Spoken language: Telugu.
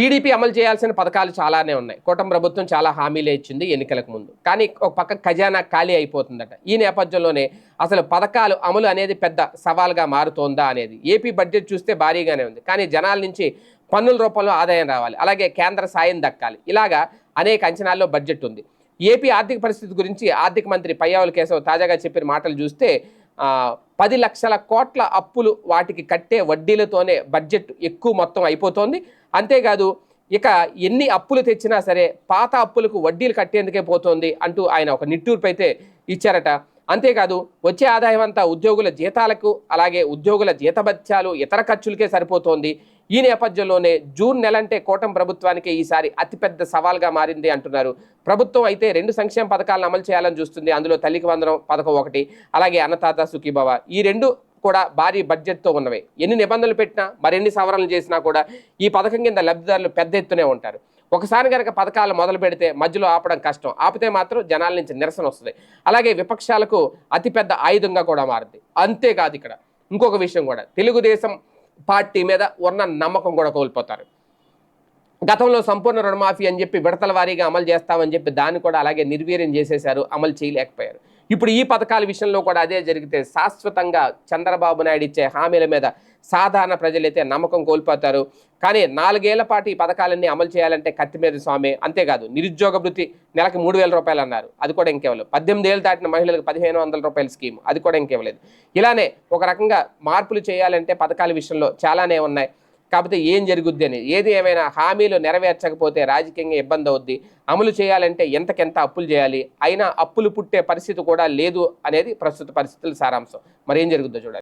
టీడీపీ అమలు చేయాల్సిన పథకాలు చాలానే ఉన్నాయి. కూటమి ప్రభుత్వం చాలా హామీలే ఇచ్చింది ఎన్నికలకు ముందు. కానీ ఒక పక్క ఖజానా ఖాళీ అయిపోతుందట. ఈ నేపథ్యంలోనే అసలు పథకాలు అమలు అనేది పెద్ద సవాల్గా మారుతోందా అనేది. ఏపీ బడ్జెట్ చూస్తే భారీగానే ఉంది. కానీ జనాల నుంచి పన్నుల రూపంలో ఆదాయం రావాలి. అలాగే కేంద్ర సాయం దక్కాలి. ఇలాగా అనేక అంచనాల్లో బడ్జెట్ ఉంది. ఏపీ ఆర్థిక పరిస్థితి గురించి ఆర్థిక మంత్రి పయ్యావుల కేశవ్ తాజాగా చెప్పిన మాటలు చూస్తే పది లక్షల కోట్ల అప్పులు వాటికి కట్టే వడ్డీలతోనే బడ్జెట్ ఎక్కువ మొత్తం అయిపోతోంది. అంతేకాదు ఇక ఎన్ని అప్పులు తెచ్చినా సరే పాత అప్పులకు వడ్డీలు కట్టేందుకే పోతోంది అంటూ ఆయన ఒక నిట్టూర్పు అయితే ఇచ్చారట. అంతేకాదు వచ్చే ఆదాయం అంతా ఉద్యోగుల జీతాలకు అలాగే ఉద్యోగుల జీతభత్యాలు ఇతర ఖర్చులకే సరిపోతోంది. ఈ నేపథ్యంలోనే జూన్ నెలంటే కోటం కూటమి ప్రభుత్వానికి ఈసారి అతిపెద్ద సవాల్గా మారింది అంటున్నారు. ప్రభుత్వం అయితే రెండు సంక్షేమ పథకాలను అమలు చేయాలని చూస్తుంది. అందులో తల్లికి వందనం పథకం ఒకటి అలాగే అన్నతాత సుఖీభవ. ఈ రెండు కూడా భారీ బడ్జెట్తో ఉన్నవి. ఎన్ని నిబంధనలు పెట్టినా మరెన్ని సవరణలు చేసినా కూడా ఈ పథకం కింద లబ్ధిదారులు పెద్ద ఎత్తునే ఉంటారు. ఒకసారి కనుక పథకాలు మొదలు పెడితే మధ్యలో ఆపడం కష్టం. ఆపితే మాత్రం జనాల నుంచి నిరసన వస్తుంది. అలాగే విపక్షాలకు అతిపెద్ద ఆయుధంగా కూడా మారింది. అంతేకాదు ఇక్కడ ఇంకొక విషయం కూడా. తెలుగుదేశం పార్టీ మీద ఉన్న నమ్మకం కూడా కోల్పోతారు. గతంలో సంపూర్ణ రుణమాఫీ అని చెప్పి విడతల వారీగా అమలు చేస్తామని చెప్పి దాన్ని కూడా అలాగే నిర్వీర్యం చేసేశారు అమలు చేయలేకపోయారు. ఇప్పుడు ఈ పథకాల విషయంలో కూడా అదే జరిగితే శాశ్వతంగా చంద్రబాబు నాయుడు ఇచ్చే హామీల మీద సాధారణ ప్రజలైతే నమ్మకం కోల్పోతారు. కానీ నాలుగేళ్ళ పాటు ఈ పథకాలన్నీ అమలు చేయాలంటే కత్తి మీద స్వామి అంతేకాదు నిరుద్యోగ వృత్తి నెలకి మూడు వేల రూపాయలు అన్నారు. అది కూడా ఇంకేవలేదు పద్దెనిమిది ఏళ్ళు దాటిన మహిళలకు పదిహేను వందల రూపాయల స్కీమ్. అది కూడా ఇంకేవలేదు ఇలానే ఒక రకంగా మార్పులు చేయాలంటే పథకాల విషయంలో చాలానే ఉన్నాయి. కాకపోతే ఏం జరుగుద్ది అని. ఏది ఏమైనా హామీలు నెరవేర్చకపోతే రాజకీయంగా ఇబ్బంది అవుద్ది. అమలు చేయాలంటే ఎంతకెంత అప్పులు చేయాలి? అయినా అప్పులు పుట్టే పరిస్థితి కూడా లేదు అనేది ప్రస్తుత పరిస్థితుల సారాంశం. మరి ఏం జరుగుద్దో చూడాలి.